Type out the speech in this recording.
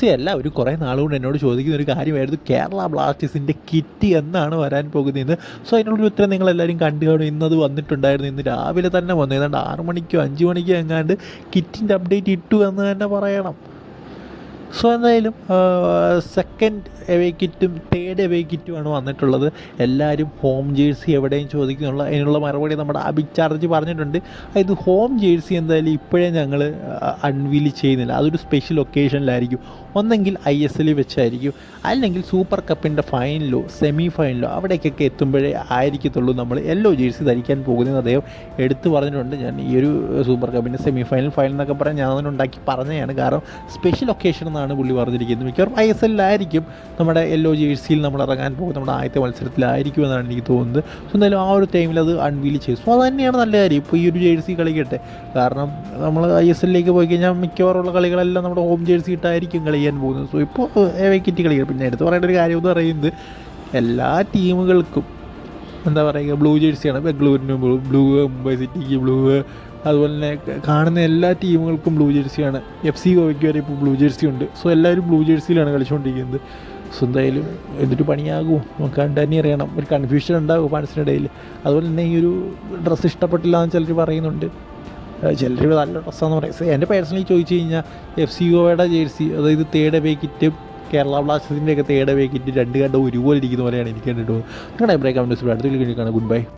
So ഒരു കുറേ നാളുകൊണ്ട് എന്നോട് ചോദിക്കുന്ന ഒരു കാര്യമായിരുന്നു. കേരള ബ്ലാസ്റ്റേഴ്സിന്റെ കിറ്റ് എന്നാണ് വരാൻ പോകുന്നതെന്ന്. സോ അതിനുള്ളൊരു ഉത്തരം നിങ്ങളെല്ലാവരും കണ്ടു കാണും. ഇന്നത് വന്നിട്ടുണ്ടായിരുന്നു. ഇന്ന് രാവിലെ തന്നെ വന്നു. ഏതാണ്ട് ആറ് മണിക്കോ അഞ്ച് മണിക്കോ എങ്ങാണ്ട് കിറ്റിന്റെ അപ്ഡേറ്റ് ഇട്ടു എന്ന് തന്നെ പറയണം. സോ എന്തായാലും സെക്കൻഡ് എവേ കിറ്റും തേർഡ് എവേ കിറ്റുമാണ് വന്നിട്ടുള്ളത്. എല്ലാവരും ഹോം ജേഴ്സി എവിടെയും ചോദിക്കുന്നുള്ള അതിനുള്ള മറുപടി നമ്മുടെ അബിചാർജ് പറഞ്ഞിട്ടുണ്ട്. അതായത് ഹോം ജേഴ്സി എന്തായാലും ഇപ്പോഴേ ഞങ്ങൾ അൺവീൽ ചെയ്യുന്നില്ല. അതൊരു സ്പെഷ്യൽ ഒക്കേഷനിലായിരിക്കും ഒന്നെങ്കിൽ ഐ എസ് എല്ലിൽ വെച്ചായിരിക്കും. അല്ലെങ്കിൽ സൂപ്പർ കപ്പിന്റെ ഫൈനലോ സെമി ഫൈനലോ അവിടേക്കൊക്കെ എത്തുമ്പോഴേ ആയിരിക്കത്തുള്ളൂ നമ്മൾ എല്ലോ ജേഴ്സി ധരിക്കാൻ പോകുന്നത് അദ്ദേഹം എടുത്തു പറഞ്ഞിട്ടുണ്ട്. ഞാൻ ഈ ഒരു സൂപ്പർ കപ്പിന്റെ സെമി ഫൈനൽ ഫൈനൽ എന്നൊക്കെ പറയാൻ ഞാൻ അതിനുണ്ടാക്കി പറഞ്ഞതാണ്. കാരണം സ്പെഷ്യൽ ഒക്കേഷൻ എന്നാണ് പുള്ളി പറഞ്ഞിരിക്കുന്നത്. മിക്കവാറും ഐ എസ് എല്ലിലായിരിക്കും നമ്മുടെ യെല്ലോ ജേഴ്സിയിൽ നമ്മൾ ഇറങ്ങാൻ പോകും നമ്മുടെ ആദ്യത്തെ മത്സരത്തിലായിരിക്കും എന്നാണ് എനിക്ക് തോന്നുന്നത്. സോ എന്തായാലും ആ ഒരു ടൈമിൽ അത് അൺവീൽ ചെയ്തു. സോ അത് തന്നെയാണ് നല്ല കാര്യം. ഇപ്പോൾ ഈ ഒരു ജേഴ്സി കളിക്കട്ടെ. കാരണം നമ്മൾ ഐ എസ് എല്ലിലേക്ക് പോയി കഴിഞ്ഞാൽ മിക്കവാറുള്ള കളികളെല്ലാം നമ്മുടെ ഹോം ജേഴ്സി ഇട്ടായിരിക്കും കളിക്കാൻ പോകുന്നത്. സോ ഇപ്പോൾ വിക്കറ്റ് കളിക്കണം പിന്നെ എടുത്ത് പറയേണ്ട ഒരു കാര്യം എന്ന് പറയുന്നത് എല്ലാ ടീമുകൾക്കും എന്താ പറയുക ബ്ലൂ ജേഴ്സിയാണ് ബംഗളൂരിന് ബ്ലൂ മുംബൈ സിറ്റിക്ക് ബ്ലൂ അതുപോലെ തന്നെ കാണുന്ന എല്ലാ ടീമുകൾക്കും ബ്ലൂ ജേഴ്സിയാണ് എഫ് സി ഗോവയ്ക്ക് വരെ ഇപ്പോൾ ബ്ലൂ ജേഴ്സി ഉണ്ട്. സോ എല്ലാവരും ബ്ലൂ ജേഴ്സിയിലാണ് കളിച്ചുകൊണ്ടിരിക്കുന്നത്. സോ എന്തായാലും എന്തൊരു പണിയാകുമോ നമുക്ക് കണ്ട് തന്നെ അറിയണം. ഒരു കൺഫ്യൂഷൻ ഉണ്ടാകും മനസ്സിനിടയിൽ. അതുപോലെ തന്നെ ഈ ഒരു ഡ്രസ്സ് ഇഷ്ടപ്പെട്ടില്ല എന്ന് ചിലർ പറയുന്നുണ്ട് ചിലർ നല്ല ഡ്രസ്സാന്ന് പറയും. എന്റെ പേഴ്സണലി ചോദിച്ചു കഴിഞ്ഞാൽ എഫ് സി ഗോവയുടെ ജേഴ്സി അതായത് തേർഡ് കിറ്റും കേരള ബ്ലാസ്റ്റേഴ്സിന്റെ ഒക്കെ തേർഡ് എവേ രണ്ട് കണ്ട ഒരുപോലെ ഇരിക്കുന്ന പോലെയാണ് എനിക്ക് കണ്ടിട്ട് നിങ്ങളുടെ അഭിപ്രായം കമന്റ് അടുത്ത കാണാം. Good bye